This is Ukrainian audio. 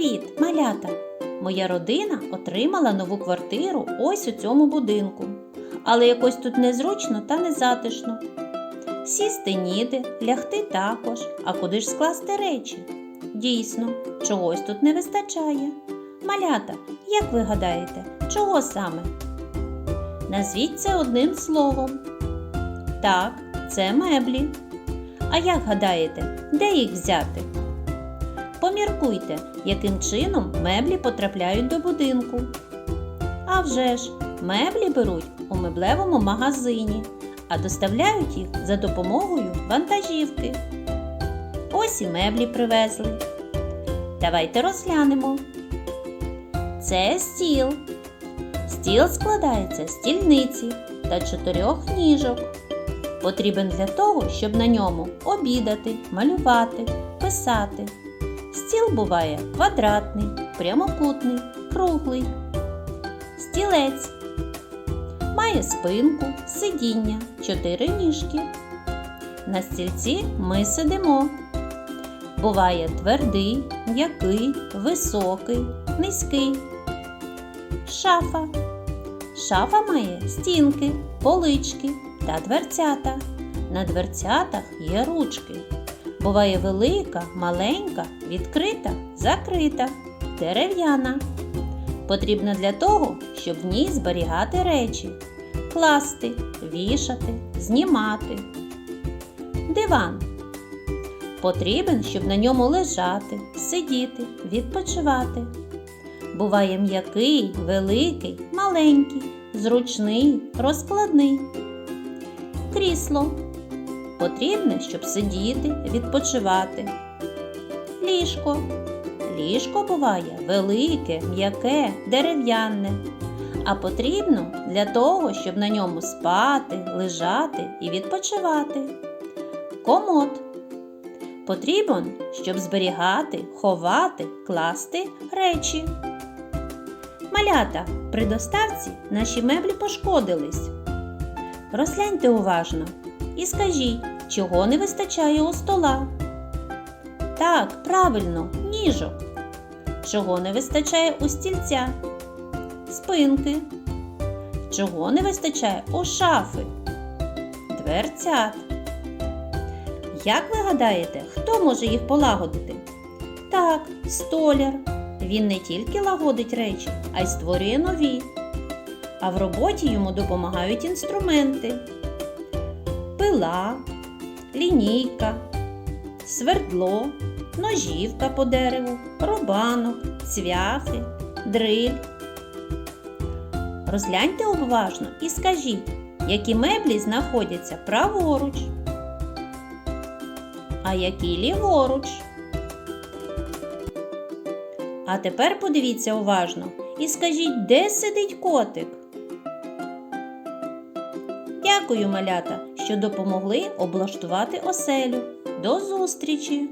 Привіт, малята! Моя родина отримала нову квартиру ось у цьому будинку. Але якось тут незручно та незатишно. Сісти ніде, лягти також, а куди ж скласти речі? Дійсно, чогось тут не вистачає. Малята, як ви гадаєте, чого саме? Назвіть це одним словом. Так, це меблі. А як гадаєте, де їх взяти? Поміркуйте, яким чином меблі потрапляють до будинку. А вже ж, меблі беруть у меблевому магазині, а доставляють їх за допомогою вантажівки. Ось і меблі привезли. Давайте розглянемо. Це стіл. Стіл складається з стільниці та чотирьох ніжок. Потрібен для того, щоб на ньому обідати, малювати, писати. Стіл буває квадратний, прямокутний, круглий. Стілець має спинку, сидіння, чотири ніжки. На стільці ми сидимо. Буває твердий, м'який, високий, низький. Шафа. Шафа має стінки, полички та дверцята. На дверцятах є ручки. Буває велика, маленька, відкрита, закрита, дерев'яна. Потрібна для того, щоб в ній зберігати речі, класти, вішати, знімати. Диван. Потрібен, щоб на ньому лежати, сидіти, відпочивати. Буває м'який, великий, маленький, зручний, розкладний. Крісло. Потрібне, щоб сидіти, відпочивати. Ліжко. Ліжко буває велике, м'яке, дерев'яне, а потрібно для того, щоб на ньому спати, лежати і відпочивати. Комод. Потрібен, щоб зберігати, ховати, класти речі. Малята, при доставці наші меблі пошкодились. Розгляньте уважно і скажіть, чого не вистачає у стола. Так, правильно, ніжок. Чого не вистачає у стільця? Спинки. Чого не вистачає у шафи? Дверцят. Як ви гадаєте, хто може їх полагодити? Так, столяр. Він не тільки лагодить речі, а й створює нові. А в роботі йому допомагають інструменти: пила, лінійка, свердло, ножівка по дереву, рубанок, цвяхи, дриль. Розгляньте уважно і скажіть, які меблі знаходяться праворуч, а які ліворуч. А тепер подивіться уважно і скажіть, де сидить котик. Дякую, малята, що допомогли облаштувати оселю. До зустрічі!